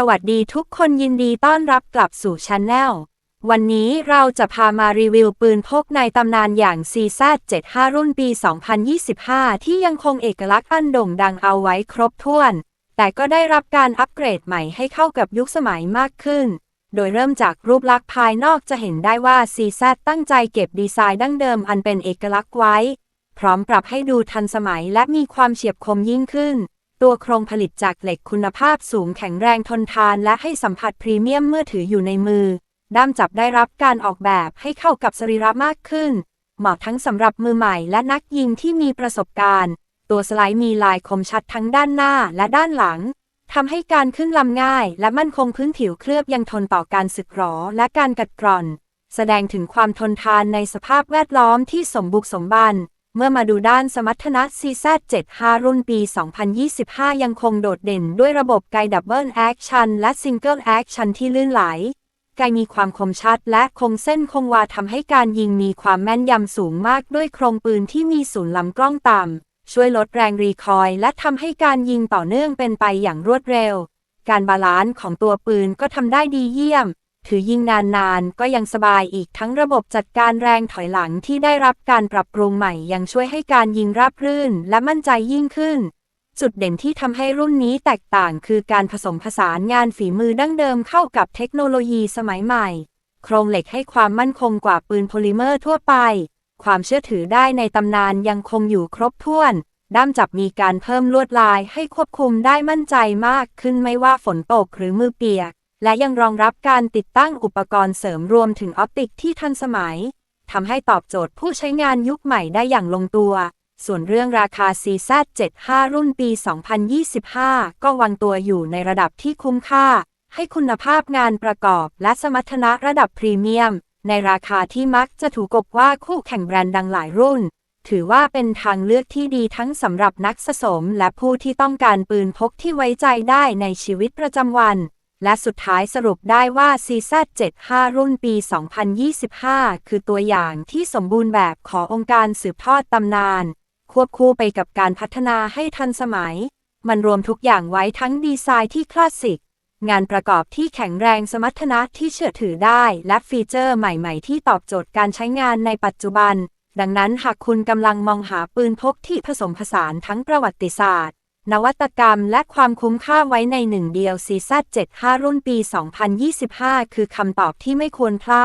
สวัสดีทุกคนยินดีต้อนรับกลับสู่ช anel วันนี้เราจะพามารีวิวปืนพกในตำนานอย่าง CZ75 รุ่นปี 2025 ที่ยังคงเอกลักษณ์อันโด่งดังเอาไว้ครบถ้วน แต่ก็ได้รับการอัปเกรดใหม่ให้เข้ากับยุคสมัยมากขึ้น โดยเริ่มจากรูปลักษณ์ภายนอกจะเห็นได้ว่า CZ ตั้งใจเก็บดีไซน์ดั้งเดิมอันเป็นเอกลักษณ์ไว้ พร้อมปรับให้ดูทันสมัยและมีความเฉียบคมยิ่งขึ้น ตัวโครงผลิตจากเหล็กคุณภาพสูงแข็งแรงทนทานและให้สัมผัสพรีเมียมเมื่อถืออยู่ในมือ ด้ามจับได้รับการออกแบบให้เข้ากับสรีระมากขึ้น เหมาะทั้งสำหรับมือใหม่และนักยิงที่มีประสบการณ์ ตัวสไลด์มีลายคมชัดทั้งด้านหน้าและด้านหลังทำให้การขึ้นลำง่าย และมั่นคงพื้นผิวเคลือบยังทนต่อการสึกหรอและการกัดกร่อน แสดงถึงความทนทานในสภาพแวดล้อมที่สมบุกสมบัน เมื่อมาดูด้านสมรรถนะ CZ75 รุ่นปี 2025 ยังคงโดดเด่นด้วยระบบไกดับเบิลแอคชั่นและซิงเกิลแอคชั่นที่ลื่นไหล ไกมีความคมชัดและคงเส้นคงวาทำให้การยิงมีความแม่นยำสูงมากด้วยโครงปืนที่มีศูนย์ลำกล้องต่ำ ช่วยลดแรงรีคอยล์และทำให้การยิงต่อเนื่องเป็นไปอย่างรวดเร็ว การบาลานซ์ของตัวปืนก็ทำได้ดีเยี่ยม ถือยิงนานๆ ก็ยังสบายอีกทั้งระบบจัดการแรงถอยหลังที่ได้รับการปรับปรุงใหม่ยังช่วยให้การยิงราบรื่นและมั่นใจยิ่งขึ้น จุดเด่นที่ทำให้รุ่นนี้แตกต่างคือการผสมผสานงานฝีมือดั้งเดิมเข้ากับเทคโนโลยีสมัยใหม่ โครงเหล็กให้ความมั่นคงกว่าปืนโพลิเมอร์ทั่วไป ความเชื่อถือได้ในตำนานยังคงอยู่ครบถ้วนด้ามจับมีการเพิ่มลวดลายให้ควบคุมได้มั่นใจมากขึ้นไม่ว่าฝนตกหรือมือเปียก และยังรองรับการติดตั้งอุปกรณ์เสริมรวมถึงออปติกที่ทันสมัยทำให้ตอบโจทย์ผู้ใช้งานยุคใหม่ได้อย่างลงตัว ส่วนเรื่องราคา CZ75 รุ่นปี 2025 ก็วางตัวอยู่ในระดับที่คุ้มค่า ให้คุณภาพงานประกอบและสมรรถนะระดับพรีเมียม ในราคาที่มักจะถูกกบว่าคู่แข่งแบรนด์ดังหลายรุ่น ถือว่าเป็นทางเลือกที่ดีทั้งสำหรับนักสะสม และผู้ที่ต้องการปืนพกที่ไว้ใจได้ในชีวิตประจำวัน และสุดท้ายสรุปได้ว่า CZ75 รุ่นปี 2025 คือตัวอย่างที่สมบูรณ์แบบขององค์การสืบทอดตำนาน ควบคู่ไปกับการพัฒนาให้ทันสมัย มันรวมทุกอย่างไว้ทั้งดีไซน์ที่คลาสสิก งานประกอบที่แข็งแรงสมรรถนะที่เชื่อถือได้ และฟีเจอร์ใหม่ๆ ที่ตอบโจทย์การใช้งานในปัจจุบัน ดังนั้นหากคุณกำลังมองหาปืนพกที่ผสมผสานทั้งประวัติศาสตร์ นวัตกรรมและความคุ้มค่าไว้ในหนึ่งเดียว CZ75 รุ่นปี 2025 คือคำตอบที่ไม่ควรพลาด